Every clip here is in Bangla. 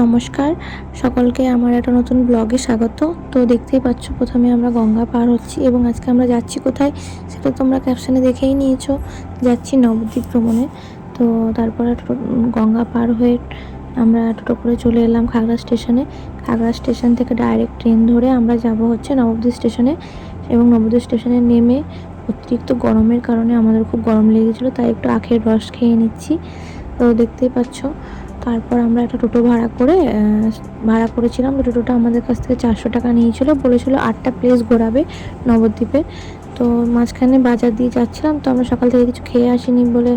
নমস্কার। সকলকে আমার একটা নতুন ব্লগে স্বাগত। তো দেখতেই পাচ্ছ, প্রথমে আমরা গঙ্গা পার হচ্ছি এবং আজকে আমরা যাচ্ছি কোথায় সেটা তোমরা ক্যাপশনে দেখেই নিয়েছো। যাচ্ছি নবদ্বীপ ভ্রমণে। তো তারপরে গঙ্গা পার হয়ে আমরা টোটো করে চলে এলাম খাগড়া স্টেশনে। খাগড়া স্টেশন থেকে ডাইরেক্ট ট্রেন ধরে আমরা যাব হচ্ছে নবদ্বীপ স্টেশনে এবং নবদ্বীপ স্টেশনে নেমে অতিরিক্ত গরমের কারণে আমাদের খুব গরম লেগেছিলো, তাই একটু আখের রস খেয়ে নিচ্ছি। তো দেখতেই পাচ্ছ তারপর আমরা একটা টোটো ভাড়া করে ভাড়া করেছিলাম। তো টোটোটা আমাদের কাছ থেকে চারশো টাকা নিয়েছিল। বলেছিল আটটা প্লেস ঘোরাবে নবদ্বীপে। তো মাঝখানে বাজার দিয়ে যাচ্ছিলাম। তো আমরা সকাল থেকে কিছু খেয়ে আসিনি বলে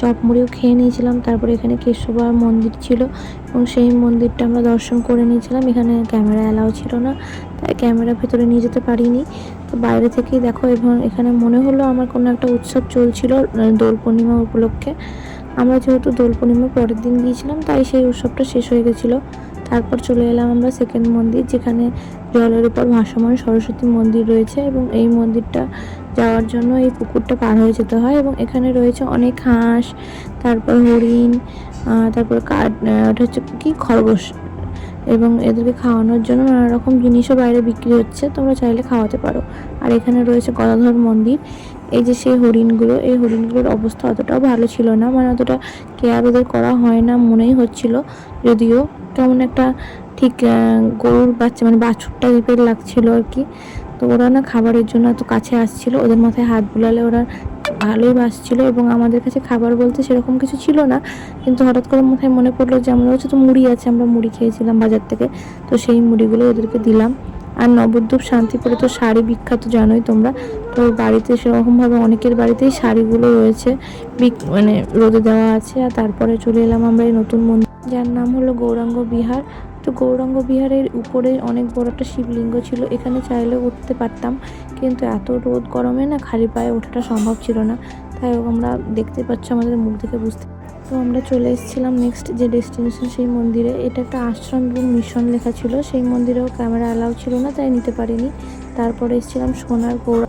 চপ মুড়িও খেয়ে নিয়েছিলাম। তারপরে এখানে কেশবার মন্দির ছিল এবং সেই মন্দিরটা আমরা দর্শন করে নিয়েছিলাম। এখানে ক্যামেরা অ্যালাউ ছিল না, তাই ক্যামেরা ভেতরে নিয়ে যেতে পারিনি। তো বাইরে থেকেই দেখো, এবং এখানে মনে হলো আমার কোনো একটা উৎসব চলছিল দোল পূর্ণিমা উপলক্ষে। আমরা যেহেতু দোল পূর্ণিমার পরের দিন গিয়েছিলাম, তাই সেই উৎসবটা শেষ হয়ে গেছিল। তারপর চলে এলাম আমরা সেকেন্ড মন্দির, যেখানে জলের উপর ভাসমান সরস্বতী মন্দির রয়েছে এবং এই মন্দিরটা যাওয়ার জন্য এই পুকুরটা পার হয়ে যেতে হয় এবং এখানে রয়েছে অনেক হাঁস, তারপর হরিণ তারপর কাঠ ওটা হচ্ছে কি খরগোশ এবং এদেরকে খাওয়ানোর জন্য নানা রকম জিনিসও বাইরে বিক্রি হচ্ছে, তোমরা চাইলে খাওয়াতে পারো। আর এখানে রয়েছে গদাধর মন্দির এই যে সেই হরিণগুলো, এই হরিণগুলোর অবস্থা অতটাও ভালো ছিল না মানে অতটা কেয়ার ওদের করা হয় না মনেই হচ্ছিল, যদিও কেমন একটা ঠিক গরুর বাচ্চা মানে বাছুরটা টাইপের লাগছিল আর কি। তো ওরা না খাবারের জন্য এত কাছে আসছিল, ওদের মাথায় হাত বুলালে ওরা ভালোই বাসছিল এবং আমাদের কাছে খাবার বলতে সেরকম কিছু ছিল না, কিন্তু হঠাৎ করে মাথায় মনে পড়ল যে আমাদের কাছে তো মুড়ি আছে, আমরা মুড়ি খেয়েছিলাম বাজার থেকে, তো সেই মুড়িগুলো ওদেরকে দিলাম। আর নবদ্বীপ শান্তিপুরে তো শাড়ি বিখ্যাত, জানোই তোমরা। তো বাড়িতে সেরকমভাবে অনেকের বাড়িতেই শাড়িগুলো রয়েছে মানে রোদে দেওয়া আছে। আর তারপরে চলে এলাম আমরা এই নতুন মন্দির। যার নাম হলো গৌরাঙ্গ বিহার। তো গৌরাঙ্গ বিহারের উপরে অনেক বড় একটা শিবলিঙ্গ ছিল, এখানে চাইলে উঠতে পারতাম। কিন্তু এত রোদ গরমে না খালি পায়ে ওঠাটা সম্ভব ছিল না। তাই আমরা দেখতে পাচ্ছ আমাদের মুখ দেখে বুঝতে তো আমরা চলে এসেছিলাম নেক্সট যে ডেস্টিনেশন সেই মন্দিরে। এটা একটা আশ্রম এবং মিশন লেখা ছিল। সেই মন্দিরেও ক্যামেরা অ্যালাউ ছিল না, তাই নিতে পারিনি। তারপরে এসেছিলাম সোনার গৌরা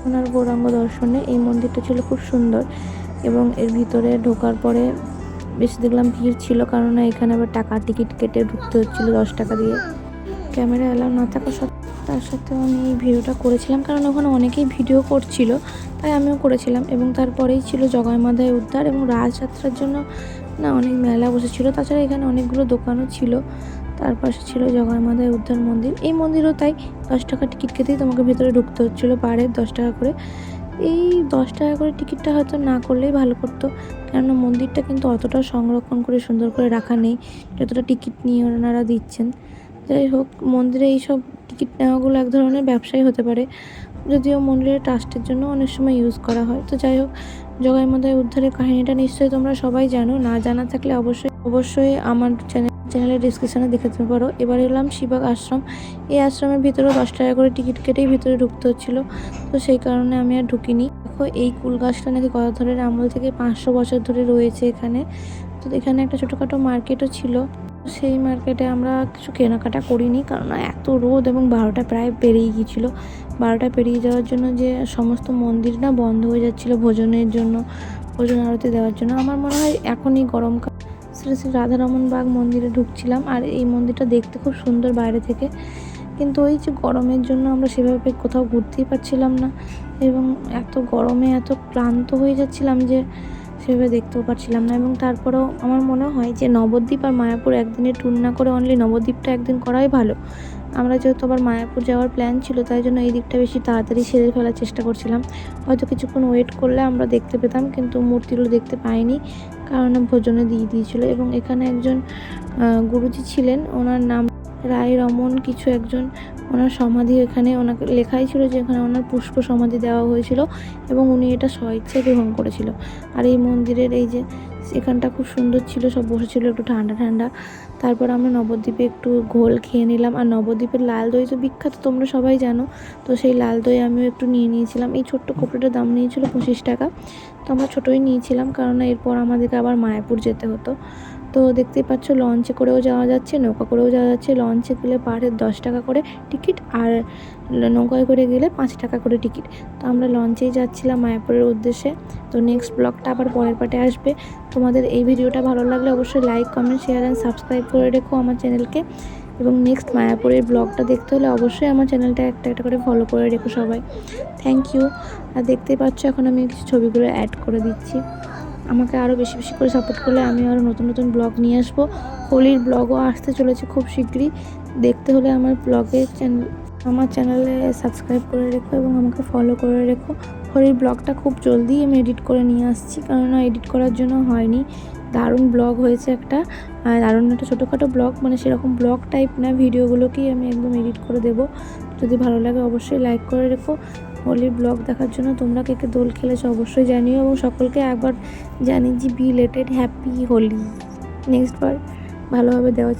সোনার গৌরাঙ্গ দর্শনে। এই মন্দিরটা ছিল খুব সুন্দর এবং এর ভিতরে ঢোকার পরে বেশ দেখলাম ভিড় ছিল কারণ এখানে আবার টাকা টিকিট কেটে ঢুকতে হচ্ছিল দশ টাকা দিয়ে। ক্যামেরা অ্যালাউ না থাকা সত্ত্বেও তার সাথেও আমি এই ভিডিওটা করেছিলাম, কারণ ওখানে অনেকেই ভিডিও করছিল, তাই আমিও করেছিলাম। এবং তারপরেই ছিল জগাইমাধায় উদ্ধার এবং রাজযাত্রার জন্য না অনেক মেলা বসেছিল। তাছাড়া এখানে অনেকগুলো দোকানও ছিল। তার পাশে ছিল জগাইমাধায় উদ্ধার মন্দির। এই মন্দিরও তাই দশ টাকা টিকিট কেটেই তোমাকে ভেতরে ঢুকতে হচ্ছিল পারে দশ টাকা করে। এই দশ টাকা করে টিকিটটা হয়তো না করলেই ভালো করতো, কেননা মন্দিরটা কিন্তু অতটা সংরক্ষণ করে সুন্দর করে রাখা নেই, যতটা টিকিট নিয়ে ওনারা দিচ্ছেন। যাই হোক, মন্দিরে এইসব টিকিট নেওয়াগুলো এক ধরনের ব্যবসাই হতে পারে, যদিও মন্দিরের ট্রাস্টের জন্য অনেক সময় ইউজ করা হয়। তো যাই হোক জগাইমাদায় উদ্ধারের কাহিনীটা নিশ্চয়ই তোমরা সবাই জানো। না জানা থাকলে অবশ্যই অবশ্যই আমার চ্যানেল, চ্যানেলের ডিসক্রিপশানে দেখতে পারো। এবার এলাম শিবাগ আশ্রম। এই আশ্রমের ভিতরেও দশ টাকা করে টিকিট কেটেই ভিতরে ঢুকতে হচ্ছিল। তো সেই কারণে আমি আর ঢুকিনি। দেখো, এই কুল গাছটা নাকি গদাধরের আমল থেকে পাঁচশো বছর ধরে রয়েছে এখানে। তো এখানে একটা ছোটোখাটো মার্কেটও ছিল। সেই মার্কেটে আমরা কিছু কেনাকাটা করিনি, কারণ এত রোদ এবং বারোটা প্রায় পেরিয়ে গিয়েছিল। বারোটা পেরিয়ে যাওয়ার জন্য যে সমস্ত মন্দির না বন্ধ হয়ে যাচ্ছিল ভোজনের জন্য, ভোজন আরতি দেওয়ার জন্য, আমার মনে হয় এখনই গরমকাল শ্রী শ্রী রাধারমন বাগ মন্দিরে ঢুকছিলাম। আর এই মন্দিরটা দেখতে খুব সুন্দর বাইরে থেকে। কিন্তু ওই যে গরমের জন্য আমরা সেভাবে কোথাও ঘুরতেই পারছিলাম না এবং এত গরমে এত ক্লান্ত হয়ে যাচ্ছিলাম যে সেভাবে দেখতেও পারছিলাম না এবং তারপরেও আমার মনে হয় যে নবদ্বীপ আর মায়াপুর একদিনে ট্যুর না করে অনলি নবদ্বীপটা একদিন করাই ভালো। আমরা যেহেতু আবার মায়াপুর যাওয়ার প্ল্যান ছিল, তাই জন্য এই দিকটা বেশি তাড়াতাড়ি সেরে ফেলার চেষ্টা করছিলাম। হয়তো কিছুক্ষণ ওয়েট করলে আমরা দেখতে পেতাম, কিন্তু মূর্তিগুলো দেখতে পাইনি, কারণ ভোজনে দিয়ে দিয়েছিল এবং এখানে একজন গুরুজি ছিলেন, ওনার নাম রায় রমন কিছু একজন ওনার সমাধি এখানে ওনাকে লেখাই ছিল যে এখানে ওনার পুষ্প সমাধি দেওয়া হয়েছিল এবং উনি এটা স্বইচ্ছায় গ্রহণ করেছিল। আর এই মন্দিরের এই যে এখানটা খুব সুন্দর ছিল, সব বসেছিল একটু ঠান্ডা ঠান্ডা। তারপর আমরা নবদ্বীপে একটু ঘোল খেয়ে নিলাম। আর নবদ্বীপের লাল দই তো বিখ্যাত, তোমরা সবাই জানো। তো সেই লাল দই আমিও একটু নিয়ে নিয়েছিলাম। এই ছোট্ট কোপড়াটার দাম নিয়েছিল পঁচিশ টাকা। তো আমরা ছোটোই নিয়েছিলাম কারণ এরপর আমাদেরকে আবার মায়াপুর যেতে হতো। তো দেখতেই পাচ্ছ লঞ্চে করেও যাওয়া যাচ্ছে, নৌকা করেও যাওয়া যাচ্ছে। লঞ্চে গেলে পার হেড দশ টাকা করে টিকিট আর নৌকায় করে গেলে পাঁচ টাকা করে টিকিট তো আমরা লঞ্চেই যাচ্ছিলাম মায়াপুরের উদ্দেশ্যে। তো নেক্সট ব্লগটা আবার পরের পাটে আসবে। তোমাদের এই ভিডিওটা ভালো লাগলে অবশ্যই like comment share and subscribe করে রেখো আমার চ্যানেলকে এবং নেক্সট মায়াপুরের ব্লগটা দেখতে হলে অবশ্যই আমার চ্যানেলটা একটা একটা করে ফলো করে রেখো সবাই। থ্যাংক ইউ আর দেখতেই পাচ্ছ, এখন আমি কিছু ছবিগুলো অ্যাড করে দিচ্ছি। আমাকে আরও বেশি বেশি করে সাপোর্ট করলে আমি আরও নতুন নতুন ব্লগ নিয়ে আসব। হোলির ব্লগও আসতে চলেছে খুব শীঘ্রই। দেখতে হলে আমার ব্লগে চ্যানেল আমার চ্যানেলে সাবস্ক্রাইব করে রেখো এবং আমাকে ফলো করে রেখো। হোলির ব্লগটা খুব জলদি আমি এডিট করে নিয়ে আসছি, কেননা এডিট করার জন্য হয়নি। দারুণ ব্লগ হয়েছে একটা। দারুণ একটা ছোটোখাটো ব্লগ মানে সেরকম ব্লগ টাইপ না ভিডিওগুলোকেই আমি একদম এডিট করে দেবো। যদি ভালো লাগে অবশ্যই লাইক করে রেখো। হোলির ব্লগ দেখার জন্য তোমরা কে কে দোল খেলেছো অবশ্যই জানিও এবং সকলকে একবার জানি যে belated happy Holi. Next বার ভালোভাবে দেওয়ার